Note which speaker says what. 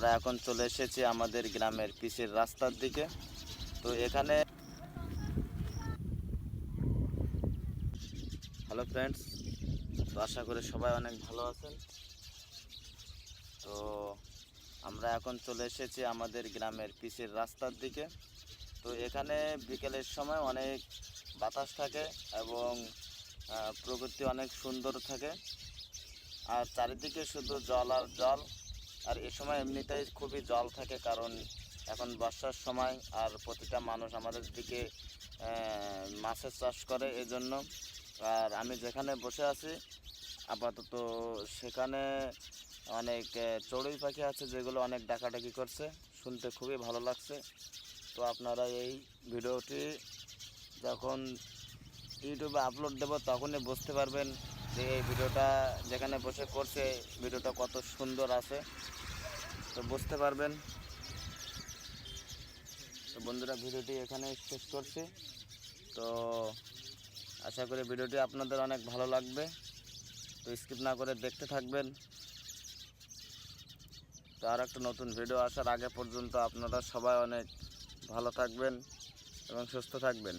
Speaker 1: আমরা এখন চলে এসেছি আমাদের গ্রামের পিসের রাস্তার দিকে। তো এখানে হ্যালো ফ্রেন্ডস তো আশা করি সবাই অনেক ভালো আছেন। তো আমরা এখন চলে এসেছি আমাদের গ্রামের পিসের রাস্তার দিকে। তো এখানে বিকেলের সময় অনেক বাতাস থাকে এবং প্রকৃতি অনেক সুন্দর থাকে। আর চারিদিকে শুধু জল আর জল। আর এ সময় এমনিতেই খুবই জল থাকে কারণ এখন বর্ষার সময় আর প্রতিটা মানুষ আমাদের দিকে মাছের চাষ করে এজন্য। আর আমি যেখানে বসে আছি, আপাতত সেখানে অনেক চড়ুই পাখি আছে যেগুলো অনেক ডাকাডাকি করছে। শুনতে খুবই ভালো লাগছে। তো আপনারা এই ভিডিওটি যখন ইউটিউবে আপলোড দেবো তখনই বুঝতে পারবেন যে এই ভিডিওটা যেখানে বসে করছে, ভিডিওটা কত সুন্দর আছে। তো বুঝতে পারবেন। তো বন্ধুরা, ভিডিওটি এখানে শেষ করছি। তো আশা করি ভিডিওটি আপনাদের অনেক ভালো লাগবে। তো স্কিপ না করে দেখতে থাকবেন। তো আর একটা নতুন ভিডিও আসার আগে পর্যন্ত আপনারা সবাই অনেক ভালো থাকবেন এবং সুস্থ থাকবেন।